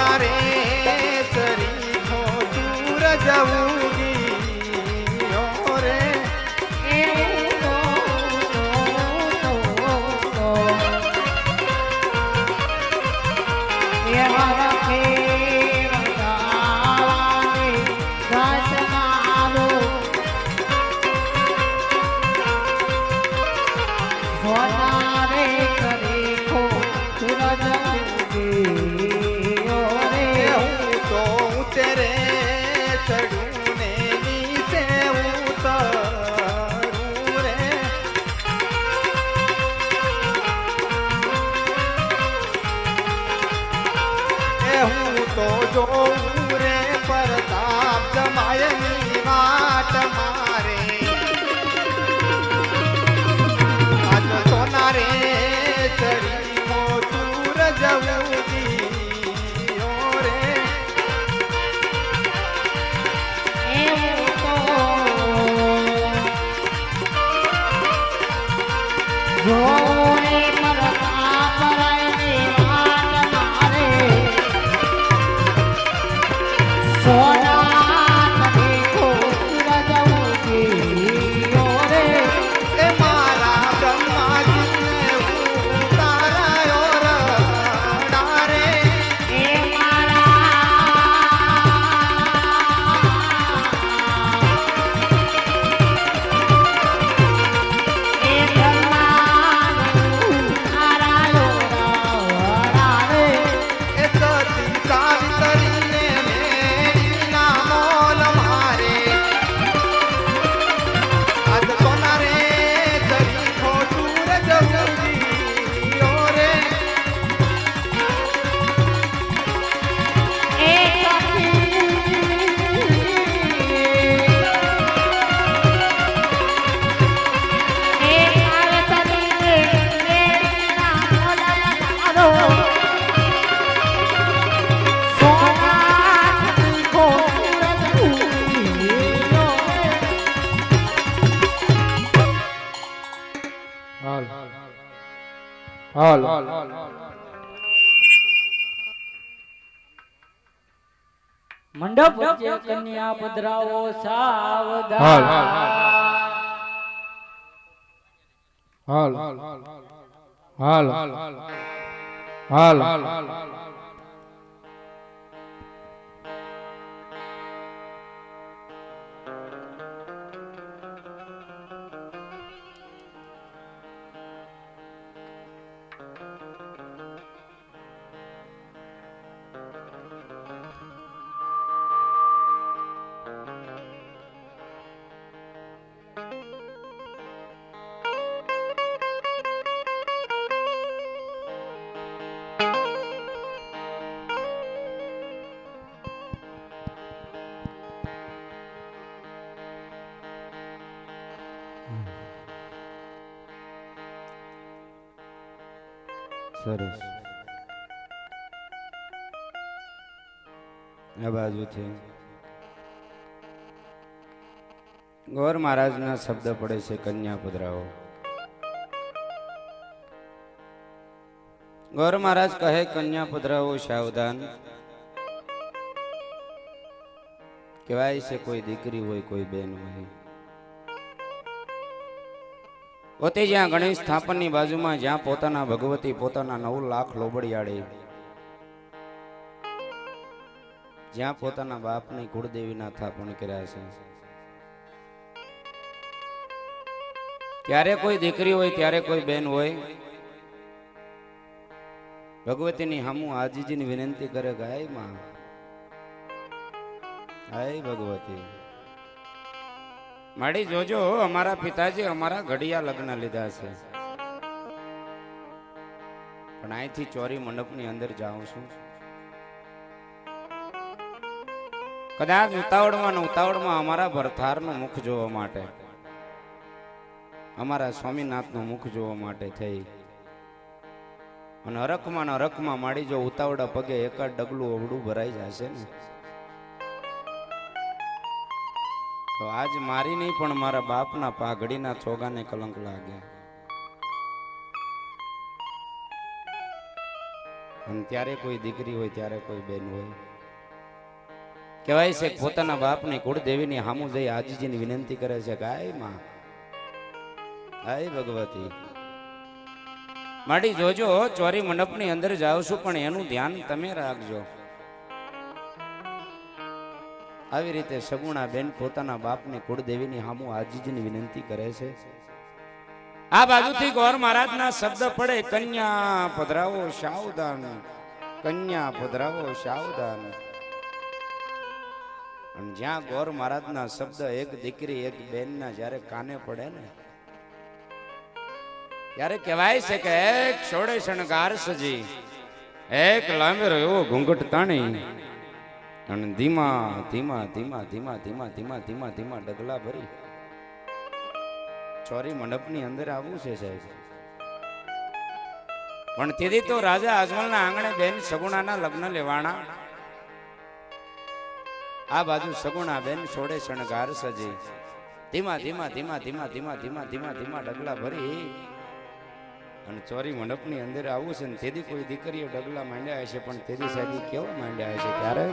મારે શરીર દૂર જવું હાલ. મંડપ વચ્ચે કન્યા પધરાવો હાલ. સાવધાન હાલ. હાલ. હાલ. સરસ. આ બાજુથી. ગોર મહારાજના શબ્દ પડે છે કન્યા પુદરાઓ ગોર મહારાજ કહે કન્યા પુદરાઓ સાવધાન. કહેવાય છે, કોઈ દીકરી હોય, કોઈ બેન હોય. પોતે જ્યાં ગણેશ સ્થાપનની બાજુમાં, જ્યાં પોતાના ભગવતી, પોતાના નવ લાખ લોબડિયાળે, જ્યાં પોતાના બાપની કુળદેવીના થાપણ કર્યા છે. ત્યારે કોઈ દીકરી હોય, ત્યારે કોઈ બેન હોય, ભગવતીની હામુ આજીજીની વિનંતી કરે ગાયમાં ભગવતી માડી, જોજો, અમારા પિતાજી અમારા ઘડિયા લગ્ન લીધા છે. પણ અહીંથી ચોરી મંડપની અંદર જાઉં છું. કદાચ ઉતાવળમાં ઉતાવળમાં અમારા ભરથારનું મુખ જોવા માટે, અમારા સ્વામીનાથનું મુખ જોવા માટે થઈ. અને અરખમાં ને હરખમાં માડી, જો ઉતાવળા પગે એકાદ ડગલું અવડું ભરાઈ જશે ને તો આજ મારી નહીં, પણ મારા બાપના પાઘડીના ચોગાને કલંક લાગ્યા અને ત્યારે કોઈ દીકરી હોય, ત્યારે કોઈ બેન હોય. કહેવાય છે પોતાના બાપની કુળદેવીની હામું જઈ આજીજીની વિનંતી કરે છે કે, આયમાં, આય ભગવતી. માડી જોજો, ચોરી મંડપની અંદર જાઉં છું, પણ એનું ધ્યાન તમે રાખજો. આવી રીતે સગુણા બેન પોતાના બાપને કુળદેવીની હામુ આજીજની વિનંતી કરે છે. આ બાજુથી ગોર મહારાજના શબ્દ પડે, કન્યા પધરાવો સાવધાન, કન્યા પધરાવો સાવધાન. અને જ્યાં ગોર મહારાજના શબ્દ એક દીકરી એક બેનના જ્યારે કાને પડે ને, ત્યારે કહેવાય છે કે, એક છોડે શણગાર સજી, એક લાંબે રહ્યો ઘૂંઘટ તાણી. અને ધીમા ધીમા ધીમા ધીમા ધીમા ધીમા ધીમા ધીમા ડગલા ભરી ચોરી મંડપની અંદર આવવું છે સાહેબ પણ તેથી તો રાજા અજમલના આંગણે બેન સગુણાના લગ્ન લેવાણા આ બાજુ સગુણા બેન છોડે શણગાર સજી ધીમા ધીમા ધીમા ધીમા ધીમા ધીમા ધીમા ધીમા ડગલા ભરી અને ચોરી મંડપની અંદર આવવું છે ને તેથી કોઈ દીકરીઓ ડગલા માંડ્યા હશે પણ તેથી સાહેબ કેવા માંડ્યા હશે ત્યારે